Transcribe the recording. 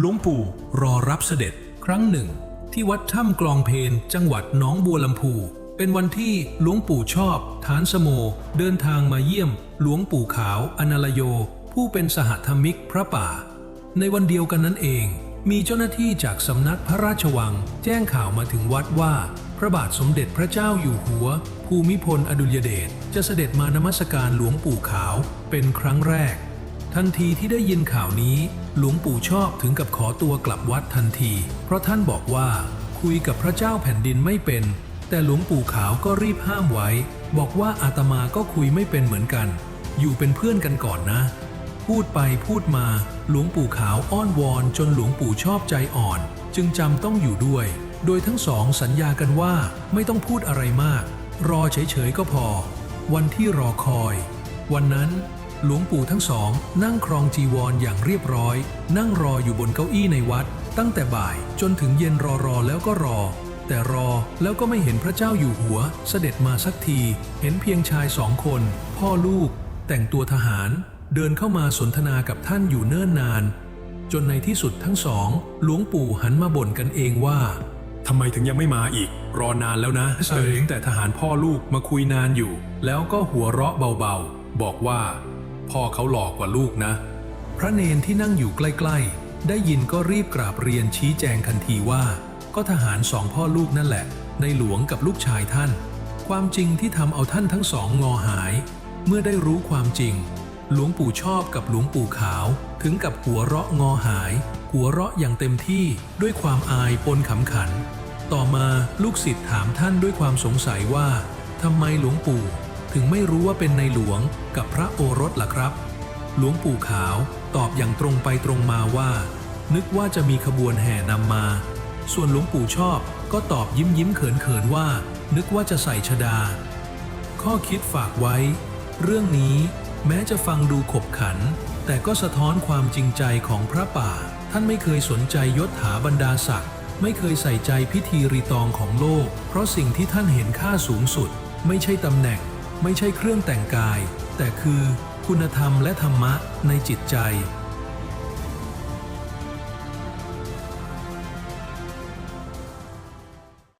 หลวงปู่รอรับเสด็จครั้งหนึ่ง ที่วัดถ้ำกลองเพนจังหวัดหนองบัวลำพูเป็นวันที่หลวงปู่ชอบฐานสโม เดินทางมาเยี่ยม หลวงปู่ขาวอนาลโย ผู้เป็นสหธรรมิกพระป่า ในวันเดียวกันนั้นเอง มีเจ้าหน้าที่จากสำนักพระราชวัง แจ้งข่าวมาถึงวัดว่า พระบาทสมเด็จพระเจ้าอยู่หัว ภูมิพลอดุลยเดชจะเสด็จมานมัสการหลวงปู่ขาวเป็นครั้งแรก ทันทีที่ได้ยินข่าวนี้ หลวงปู่ชอบถึงกับขอตัวกลับวัดทันที เพราะท่านบอกว่าคุยกับพระเจ้าแผ่นดินไม่เป็น แต่หลวงปู่ขาวก็รีบห้ามไว้ บอกว่าอาตมาก็คุยไม่เป็นเหมือนกัน อยู่เป็นเพื่อนกันก่อนนะ พูดไปพูดมาหลวงปู่ขาวอ้อนวอนจนหลวงปู่ชอบใจอ่อน จึงจำต้องอยู่ด้วย โดยทั้งสองสัญญากันว่าไม่ต้องพูดอะไรมาก รอเฉยๆก็พอ วันที่รอคอย วันนั้น หลวงปู่ทั้งสอง นั่งครองจีวรออย่างเรียบร้อย นั่งรออยู่บนเก้าอี้ในวัด ตั้งแต่บ่ายจนถึงเย็นรอรอแล้วก็รอ แต่รอแล้วก็ไม่เห็นพระเจ้าอยู่หัว เสด็จมาสักที เห็นเพียงชายสองคน พ่อลูก แต่งตัวทหาร เดินเข้ามาสนทนากับท่านอยู่เนิ่นนาน จนในที่สุดทั้งสองหลวงปู่หันมาบ่นกันเองว่าทำไมถึงยังไม่มาอีก รอนานแล้วนะเออแต่ทหารพ่อลูกมาคุยนานอยู่ แล้วก็หัวเราะเบาๆ บอกว่า พ่อเขาหลอกกว่าลูกนะ พระเนนที่นั่งอยู่ใกล้ๆ ได้ยินก็รีบกราบเรียนชี้แจงทันทีว่า ก็ทหารสองพ่อลูกนั่นแหละ ในหลวงกับลูกชายท่าน ความจริงที่ทำเอาท่านทั้งสองงอหาย เมื่อได้รู้ความจริง หลวงปู่ชอบกับหลวงปู่ขาว ถึงกับหัวเราะงอหาย หัวเราะอย่างเต็มที่ด้วยความอายปนขำขัน ต่อมาลูกศิษย์ถามท่านด้วยความสงสัยว่าทำไมหลวงปู่ ถึงไม่รู้ว่าเป็นในหลวงกับพระโอรสล่ะครับ หลวงปู่ขาวตอบอย่างตรงไปตรงมาว่า นึกว่าจะมีขบวนแห่นำมา ส่วนหลวงปู่ชอบก็ตอบยิ้มยิ้มเขินเขินว่า นึกว่าจะใส่ชดา ข้อคิดฝากไว้ เรื่องนี้แม้จะฟังดูขบขัน แต่ก็สะท้อนความจริงใจของพระป่า ท่านไม่เคยสนใจยศถาบรรดาศักดิ์ไม่เคยใส่ใจพิธีรีตองของโลก เพราะสิ่งที่ท่านเห็นค่าสูงสุด ไม่ใช่ตำแหน่ง ไม่ใช่เครื่องแต่งกาย แต่คือคุณธรรมและธรรมะในจิตใจ